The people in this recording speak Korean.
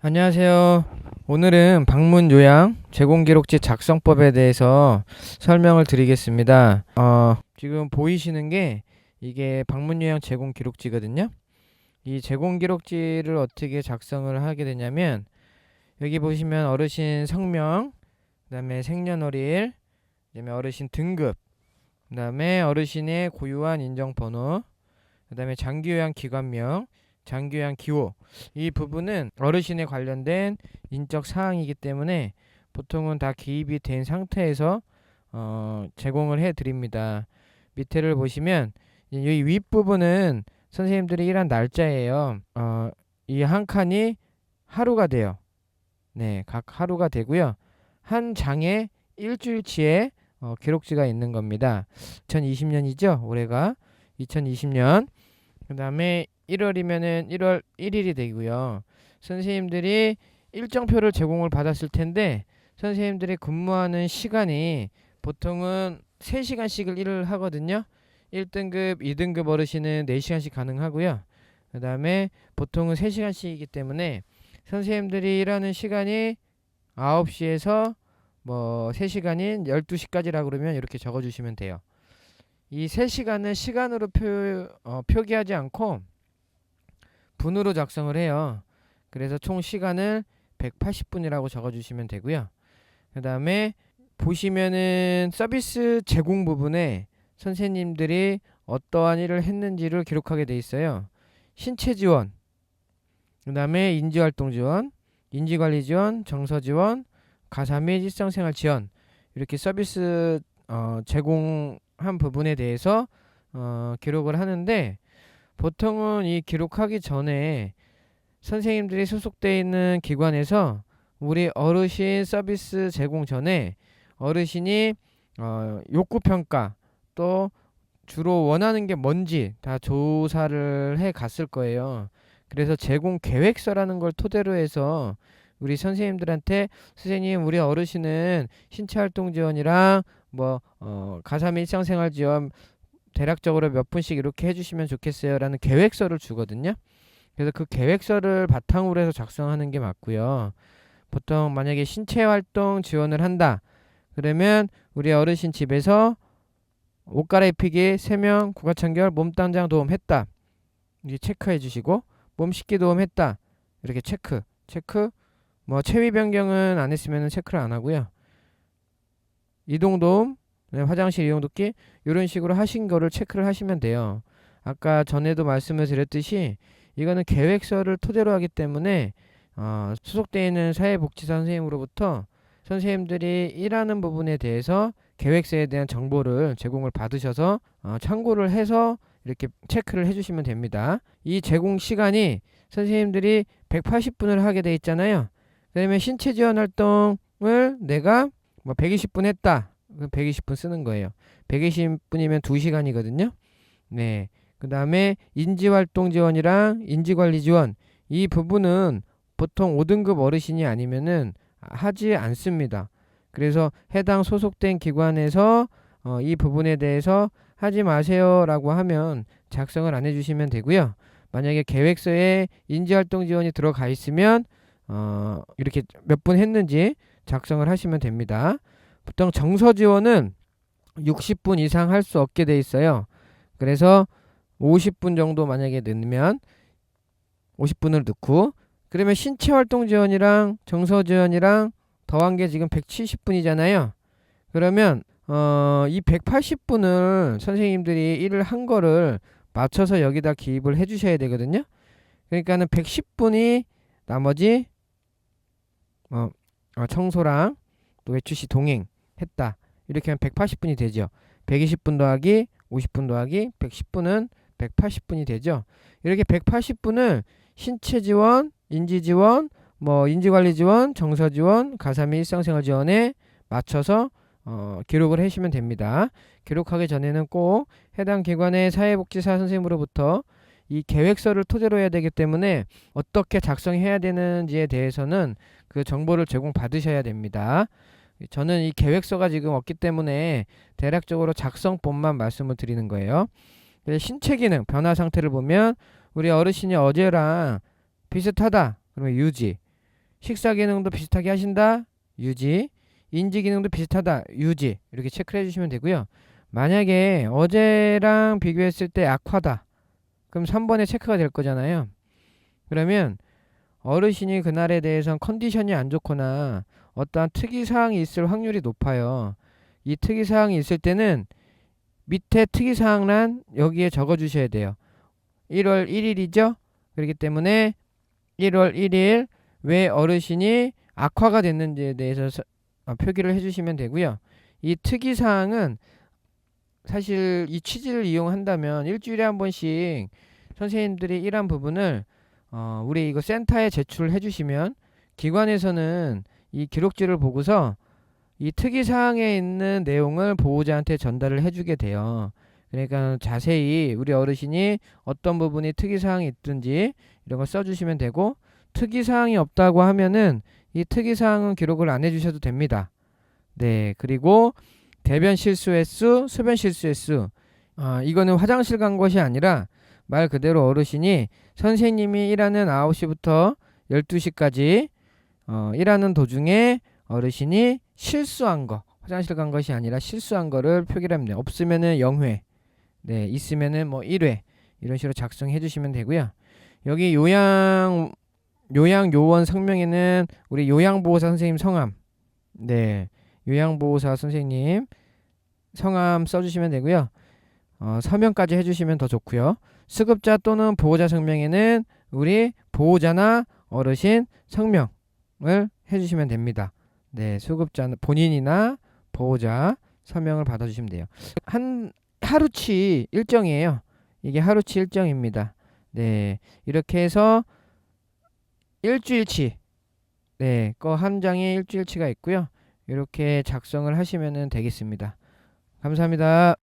안녕하세요. 오늘은 방문 요양 제공 기록지 작성법에 대해서 설명을 드리겠습니다. 어, 지금 보이시는 게 이게 방문 요양 제공 기록지거든요. 이 제공 기록지를 어떻게 작성을 하게 되냐면 여기 보시면 어르신 성명, 그다음에 생년월일, 그다음에 어르신 등급, 그다음에 어르신의 고유한 인정 번호, 그다음에 장기 요양 기관명, 장기요양 기호 이 부분은 어르신에 관련된 인적 사항이기 때문에 보통은 다 기입이 된 상태에서 어, 제공을 해 드립니다. 밑에를 보시면 이 윗부분은 선생님들이 일한 날짜예요. 어, 이 한 칸이 하루가 돼요. 네, 각 하루가 되고요. 한 장에 일주일치의 어, 기록지가 있는 겁니다. 2020년이죠. 올해가 2020년. 그 다음에 1월이면은 1월 1일이 되고요. 선생님들이 일정표를 제공을 받았을 텐데 선생님들이 근무하는 시간이 보통은 3시간씩을 일을 하거든요. 1등급, 2등급 어르신은 4시간씩 가능하고요. 그 다음에 보통은 3시간씩이기 때문에 선생님들이 일하는 시간이 9시에서 뭐 3시간인 12시까지라 그러면 이렇게 적어 주시면 돼요. 이 3시간은 시간으로 표, 어, 표기하지 않고 분으로 작성을 해요. 그래서 총 시간을 180분이라고 적어 주시면 되고요. 그 다음에 보시면은 서비스 제공 부분에 선생님들이 어떠한 일을 했는지를 기록하게 돼 있어요. 신체 지원, 그 다음에 인지활동 지원, 인지관리 지원, 정서 지원, 가사 및 일상생활 지원 이렇게 서비스 어, 제공 한 부분에 대해서 어, 기록을 하는데 보통은 이 기록하기 전에 선생님들이 소속돼 있는 기관에서 우리 어르신 서비스 제공 전에 어르신이 어, 욕구 평가 또 주로 원하는 게 뭔지 다 조사를 해 갔을 거예요. 그래서 제공 계획서라는 걸 토대로 해서 우리 선생님들한테 선생님 우리 어르신은 신체 활동 지원이랑 뭐 어, 가사 및 일상생활 지원 대략적으로 몇 분씩 이렇게 해주시면 좋겠어요라는 계획서를 주거든요. 그래서 그 계획서를 바탕으로 해서 작성하는 게 맞고요. 보통 만약에 신체 활동 지원을 한다. 그러면 우리 어르신 집에서 옷 갈아입히기, 세명, 국가청결, 몸단장 도움 했다. 이게 체크해 주시고 몸 씻기 도움 했다. 이렇게 체크, 체크. 뭐 체위 변경은 안 했으면 체크를 안 하고요. 이동 도움, 네, 화장실 이용 돕기 이런 식으로 하신 거를 체크를 하시면 돼요. 아까 전에도 말씀을 드렸듯이 이거는 계획서를 토대로 하기 때문에 어, 소속되어 있는 사회복지사 선생님으로부터 선생님들이 일하는 부분에 대해서 계획서에 대한 정보를 제공을 받으셔서 어, 참고를 해서 이렇게 체크를 해주시면 됩니다. 이 제공 시간이 선생님들이 180분을 하게 돼 있잖아요. 그러면 신체 지원 활동을 내가 뭐 120분 했다. 120분 쓰는 거예요. 120분이면 2시간이거든요. 네. 그 다음에 인지활동 지원이랑 인지관리 지원. 이 부분은 보통 5등급 어르신이 아니면은 하지 않습니다. 그래서 해당 소속된 기관에서 어, 이 부분에 대해서 하지 마세요라고 하면 작성을 안 해주시면 되고요. 만약에 계획서에 인지활동 지원이 들어가 있으면 어, 이렇게 몇 분 했는지 작성을 하시면 됩니다. 보통 정서 지원은 60분 이상 할 수 없게 돼 있어요. 그래서 50분 정도 만약에 넣으면 50분을 넣고 그러면 신체 활동 지원이랑 정서 지원이랑 더한 게 지금 170분이잖아요. 그러면 어, 이 180분을 선생님들이 일을 한 거를 맞춰서 여기다 기입을 해 주셔야 되거든요. 그러니까는 110분이 나머지 어, 어, 청소랑 또 외출시 동행 했다. 이렇게 하면 180분이 되죠. 120분 더하기 50분 더하기 110분은 180분이 되죠. 이렇게 180분을 신체 지원, 인지 지원, 뭐 인지 관리 지원, 정서 지원, 가사 및 일상생활 지원에 맞춰서 어, 기록을 하시면 됩니다. 기록하기 전에는 꼭 해당 기관의 사회복지사 선생님으로부터 이 계획서를 토대로 해야 되기 때문에 어떻게 작성해야 되는지에 대해서는 그 정보를 제공 받으셔야 됩니다. 저는 이 계획서가 지금 없기 때문에 대략적으로 작성법만 말씀을 드리는 거예요. 신체 기능 변화 상태를 보면 우리 어르신이 어제랑 비슷하다. 그러면 유지. 식사 기능도 비슷하게 하신다. 유지. 인지 기능도 비슷하다. 유지. 이렇게 체크를 해주시면 되고요. 만약에 어제랑 비교했을 때 악화다. 그럼 3번에 체크가 될 거잖아요. 그러면 어르신이 그날에 대해선 컨디션이 안 좋거나 어떠한 특이사항이 있을 확률이 높아요. 이 특이사항이 있을 때는 밑에 특이사항란 여기에 적어 주셔야 돼요. 1월 1일이죠? 그렇기 때문에 1월 1일 왜 어르신이 악화가 됐는지에 대해서 서- 어, 표기를 해주시면 되고요. 이 특이사항은 사실 이 취지를 이용한다면 일주일에 한 번씩 선생님들이 일한 부분을 어, 우리 이거 센터에 제출을 해주시면 기관에서는 이 기록지를 보고서 이 특이 사항에 있는 내용을 보호자한테 전달을 해주게 돼요. 그러니까 자세히 우리 어르신이 어떤 부분이 특이 사항이 있든지 이런 걸 써주시면 되고 특이 사항이 없다고 하면은 이 특이 사항은 기록을 안 해주셔도 됩니다. 네, 그리고 대변 실수 횟수, 소변 실수 횟수. 아, 이거는 화장실 간 것이 아니라 말 그대로 어르신이 선생님이 일하는 9시부터 12시까지 어, 일하는 도중에 어르신이 실수한 거, 화장실 간 것이 아니라 실수한 거를 표기를 합니다. 없으면은 0회, 네, 있으면은 뭐 1회 이런 식으로 작성해 주시면 되고요. 여기 요양 요양 요원 성명에는 우리 요양 보호사 선생님 성함, 네, 요양보호사 선생님 성함 써주시면 되고요. 어, 서명까지 해주시면 더 좋고요. 수급자 또는 보호자 성명에는 우리 보호자나 어르신 성명을 해주시면 됩니다. 네, 수급자 본인이나 보호자 서명을 받아주시면 돼요. 한 하루치 일정이에요. 이게 하루치 일정입니다. 네, 이렇게 해서 일주일치 네, 거 한 장에 일주일치가 있고요. 이렇게 작성을 하시면 되겠습니다. 감사합니다.